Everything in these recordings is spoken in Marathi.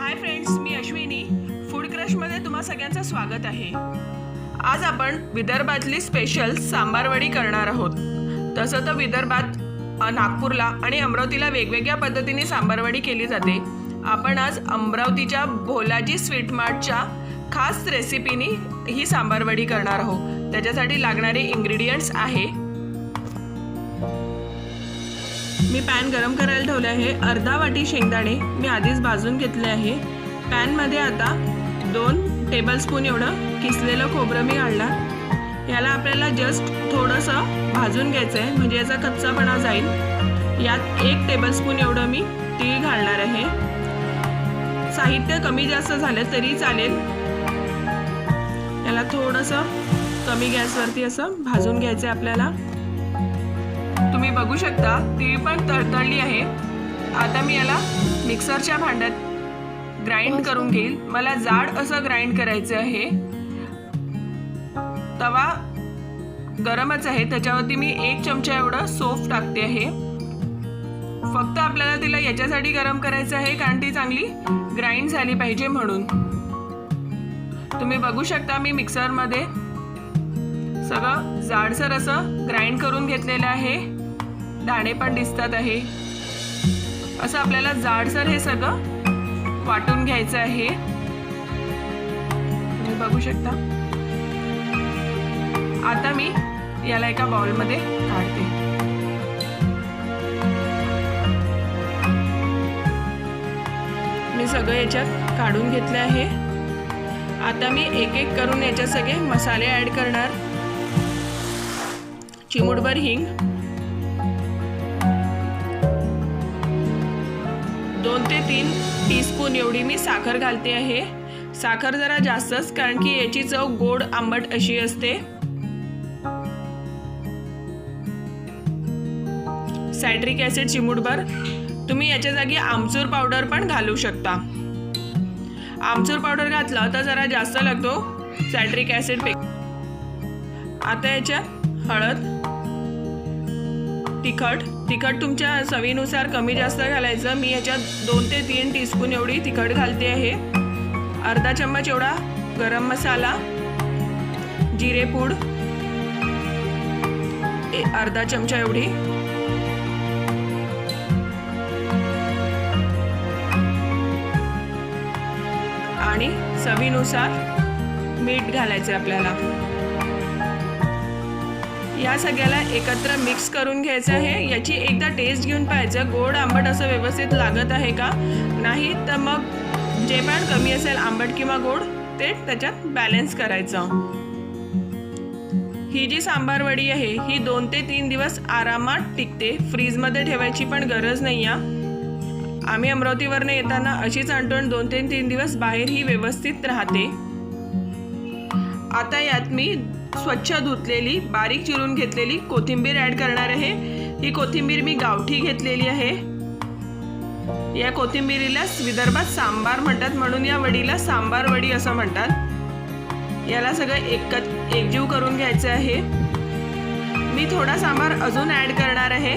हाय फ्रेंड्स मी अश्विनी. फूड क्रशमध्ये तुम्हा सगळ्यांचं स्वागत आहे. आज आपण विदर्भातली स्पेशल सांबारवडी करणार आहोत. तसं तर विदर्भात नागपूरला आणि अमरावतीला वेगवेगळ्या पद्धतीने सांबारवडी केली जाते. आपण आज अमरावतीच्या भोलाजी स्वीट मार्टच्या खास रेसिपीनी ही सांबारवडी करणार आहोत. त्याच्यासाठी लागणारे इंग्रेडियंट्स आहे मी पॅन गरम करायला ठेवले आहे. अर्धा वाटी शेंगदाणे मी आधीच भाजून घेतले आहे. पॅनमध्ये आता दोन टेबलस्पून एवढं किसलेलं खोबरं मी घालणार. याला आपल्याला जस्ट थोडंसं भाजून घ्यायचं आहे म्हणजे याचा कच्चापणा जाईल. यात एक टेबलस्पून एवढं मी तीळ घालणार आहे. साहित्य कमी जास्त झालं तरी चालेल. याला थोडंसं कमी गॅसवरती असं भाजून घ्यायचं आहे आपल्याला. तुम्ही बघू शकता ती पण तळतळली आहे. आता मी याला मिक्सरच्या भांड्यात ग्राइंड करून घेईल मला जाड असं ग्राइंड करायचं आहे. तवा गरमच आहे त्याच्यावरती मी एक चमचा एवढं सोफ टाकते आहे. फक्त आपल्याला तिला याच्यासाठी गरम करायचं आहे कारण ती चांगली ग्राइंड झाली पाहिजे म्हणून. तुम्ही बघू शकता मी मिक्सरमध्ये सगळं जाडसर असं ग्राइंड करून घेतलेलं आहे. दाणे पण दिसतात आहे. असं आपल्याला जाडसर हे सगळं वाटून घ्यायचं आहे. तुम्ही बघू शकता. आता मी याला एका बाउलमध्ये काढते. मी सगळं याच्यात काढून घेतले आहे. आता मी एक एक करून याच्यात सगळे मसाले ॲड करणार. चिमुटभर हिंग. तीन टीस्पून एवढी मी साखर घालते आहे. साखर जरा जास्तच कारण की याची चव गोड आंबट अशी असते. सायट्रिक ॲसिड चिमूटभर. तुम्ही याच्या जागी आमचूर पावडर पण घालू शकता. आमचूर पावडर घातला तर जरा जास्त लागतो सायट्रिक ॲसिड पे आता याच्यात हळद तिखट तिखट तुमच्या चवीनुसार कमी जास्त घालायचं. मी याच्यात दोन ते तीन टीस्पून एवढी तिखट घालते आहे. अर्धा चम्मच एवढा गरम मसाला जिरेपूड ए अर्धा चमचा एवढी. आणि चवीनुसार मीठ घालायचं आपल्याला. या सगळ्याला एकत्र मिक्स करून घ्यायचं आहे. याची एकदा टेस्ट घेऊन पाहायचं. गोड आंबट असं व्यवस्थित लागत आहे का? नाही तर मग जे पण कमी असेल आंबट किंवा गोड ते त्याच्यात बॅलन्स करायचं. ही जी सांबार वडी आहे ही दोन ते तीन दिवस आरामात टिकते. फ्रीजमध्ये ठेवायची पण गरज नाही आहे. आम्ही अमरावतीवरनं येताना अशीच आणतो दोन ते तीन दिवस बाहेर ही व्यवस्थित राहते. आता यात मी स्वच्छ धुतलेली बारीक चिरून घेतलेली कोथिंबीर ॲड करणार आहे. ही कोथिंबीर मी गावठी घेतलेली आहे. या कोथिंबीरीला विदर्भात सांबार म्हणतात म्हणून या वडीला सांबार वडी असं म्हणतात. याला सगळं एकत एकजीव करून घ्यायचं आहे. मी थोडा सांबार अजून ॲड करणार आहे.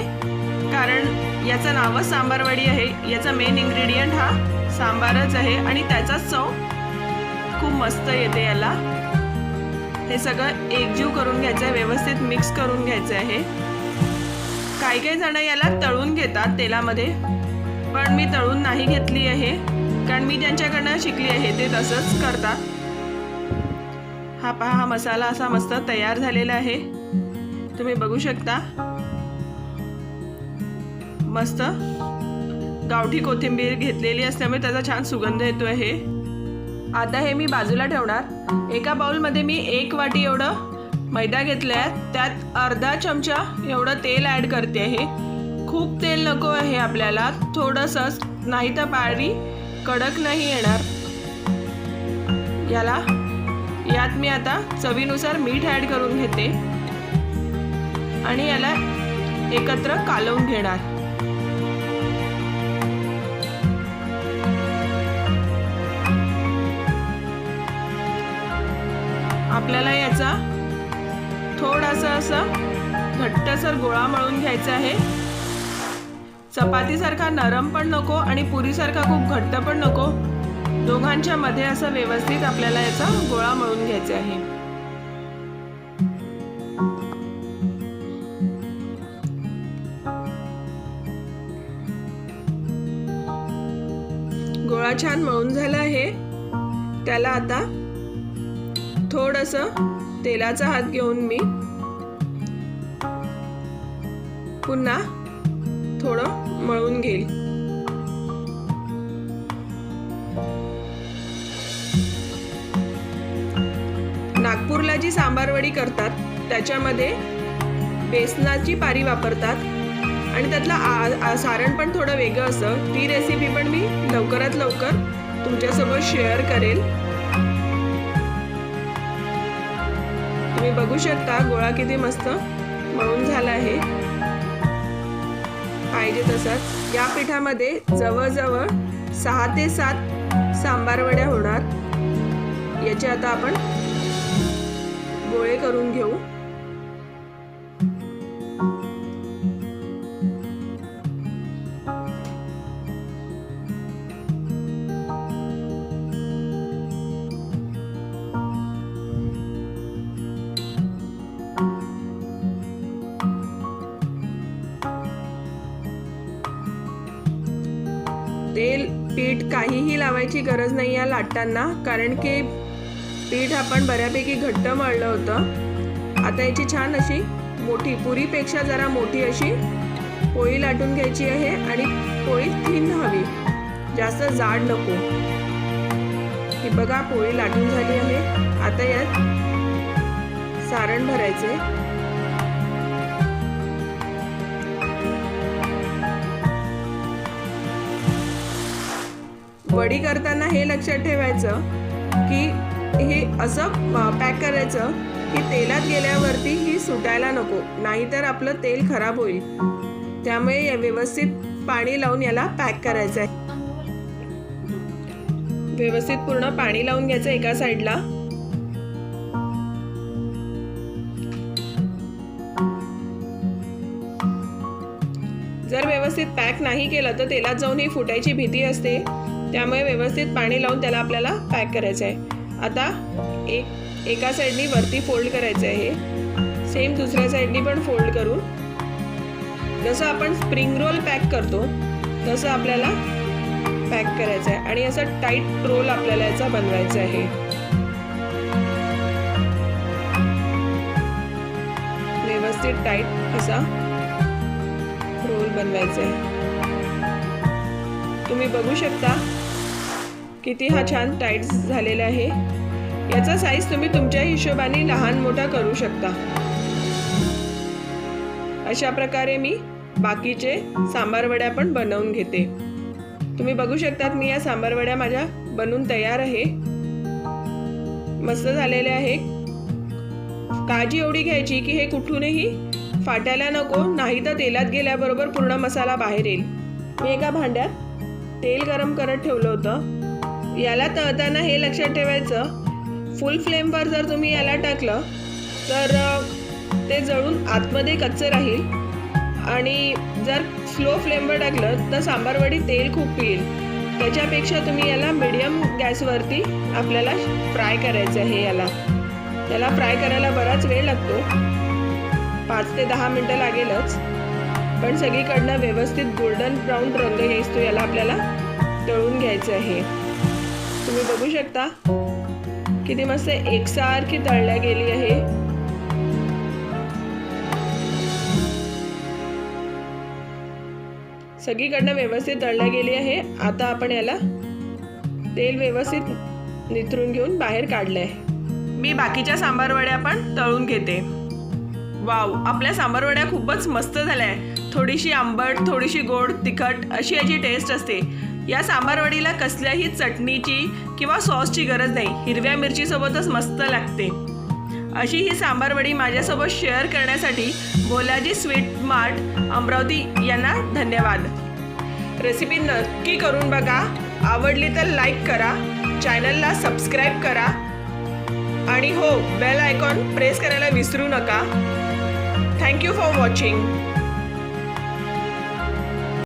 कारण याचं नावच सांबारवडी आहे. याचा मेन इन्ग्रेडियंट हा सांबारच आहे आणि त्याचाच चव खूप मस्त येते याला. हे सगळं एकजीव करून घ्यायचं आहे व्यवस्थित मिक्स करून घ्यायचं आहे काही काही जण याला तळून घेतात तेलामध्ये पण मी तळून नाही घेतली आहे. कारण मी ज्यांच्याकडनं शिकली आहे ते तसंच करतात. हा पहा हा मसाला असा मस्त तयार झालेला आहे. तुम्ही बघू शकता. मस्त. गावठी कोथिंबीर घेतलेली असल्यामुळे त्याचा छान सुगंध येतो आहे आता हे मी बाजूला ठेवणार. एका बाउलमध्ये मी एक वाटी एवढं मैदा घेतलं आहे त्यात अर्धा चमचा एवढं तेल ॲड करते आहे खूप तेल नको आहे आपल्याला. थोडंसंच नाही तर पाळी कडक नाही येणार. याला यात मी आता चवीनुसार मीठ ॲड करून घेते. आणि याला एकत्र कालवून घेणार. आपल्याला याचा थोडासा असं घट्टसर गोळा मळून घ्यायचा आहे. चपातीसारखा नरम पण नको आणि पुरीसारखा खूप घट्ट पण नको. दोघांच्या मध्ये असं व्यवस्थित आपल्याला याचा गोळा मळून घ्यायचा आहे. गोळा छान मळून झाला आहे. त्याला आता थोडस तेलाचा हात घेऊन मी पुन्हा थोडं मळून घेईल. नागपूरला जी सांबारवडी करतात त्याच्यामध्ये बेसनाची पारी वापरतात आणि त्यातलं आ- आ- सारण पण थोडं वेगळं असं. ती रेसिपी पण मी लवकरात लवकर तुमच्यासोबत शेअर करेल. तुम्ही बघू शकता गोळा किती मस्त मळून झाला आहे. पाहिजे तसाच या पिठामध्ये जवळजवळ सहा ते सात सांबार वड्या होणार. याचे आता आपण गोळे करून घेऊ. काहीही लावायची गरज नाही या लाटताना कारण की पीठ आपण बऱ्यापैकी घट्ट मळलं होतं. आता याची छान अशी मोठी पुरीपेक्षा जरा मोठी अशी पोळी लाटून घ्यायची आहे आणि पोळी थिन हवी. जास्त जाड नको. ही बघा पोळी लाटून झाली आहे. आता यात सारण भरायचे वडी करताना हे लक्षात ठेवायचं की हे असं पॅक करायचं की तेलात गेल्यावरती ही सुटायला नको नाहीतर आपलं तेल खराब होईल. त्यामुळे व्यवस्थित पाणी लावून याला पॅक करायचं आहे. व्यवस्थित पूर्ण पाणी लावून घ्यायचं एका साईडला. जर व्यवस्थित पॅक नाही केलं तर तेलात जाऊन ही फुटायची भीती असते. त्यामुळे व्यवस्थित पाणी लावून त्याला आपल्याला पॅक करायचं आहे आता एक एका साईडनी वरती फोल्ड करायचं आहे सेम दुसऱ्या साईडनी पण फोल्ड करून. जसं आपण स्प्रिंग रोल पॅक करतो तसं आपल्याला पॅक करायचं आहे आणि असं टाईट रोल आपल्याला याचा बनवायचा आहे व्यवस्थित टाईट असा रोल बनवायचा आहे तुम्ही बघू शकता किती हा छान टाईट झालेला आहे. याचा साईज तुम्ही तुमच्या हिशोबाने लहान मोठा करू शकता. अशा प्रकारे मी बाकीचे सांबार वड्या पण बनवून घेते. तुम्ही बघू शकतात मी या सांबार वड्या माझ्या बनवून तयार आहे. मस्त झालेले आहे काळजी एवढी घ्यायची की हे कुठूनही फाटायला नको नाही तर तेलात गेल्याबरोबर पूर्ण मसाला बाहेर येईल. मी एका भांड्यात तेल गरम करत ठेवलं होतं. याला तळताना हे लक्षात ठेवायचं. फुल फ्लेमवर जर तुम्ही याला टाकलं तर ते जळून आतमध्ये कच्चं राहील. आणि जर स्लो फ्लेमवर टाकलं तर सांबारवडी तेल खूप पिईल. त्याच्यापेक्षा तुम्ही याला मिडियम गॅसवरती आपल्याला फ्राय करायचं आहे याला. त्याला फ्राय करायला बराच वेळ लागतो. पाच ते दहा मिनटं लागेलच. पण सगळीकडनं व्यवस्थित गोल्डन ब्राऊन रंग येईस तो याला आपल्याला तळून घ्यायचं आहे. तुम्ही बघू शकता किती मस्त एकसारखी तळल्या गेली आहे. सगळीकडनं व्यवस्थित तळल्या गेली आहे. आता आपण याला तेल व्यवस्थित निथरून घेऊन बाहेर काढलंय. मी बाकीच्या सांबार वड्या पण तळून घेते. वाव आपल्या सांबार वड्या खूपच मस्त झाल्या. आहे थोडीशी आंबट थोडीशी गोड तिखट अशी याची टेस्ट असते. या सांबारवडीला कसल्याही चटणीची किंवा सॉसची गरज नाही. हिरव्या मिरचीसोबतच मस्त लागते. अशी ही सांबारवडी माझ्यासोबत शेअर करण्यासाठी भोलाजी स्वीट मार्ट अमरावती यांना धन्यवाद. रेसिपी नक्की करून बघा. आवडली तर लाईक करा. चॅनलला सबस्क्राईब करा. आणि हो बेल आयकॉन प्रेस करायला विसरू नका. Thank you for watching.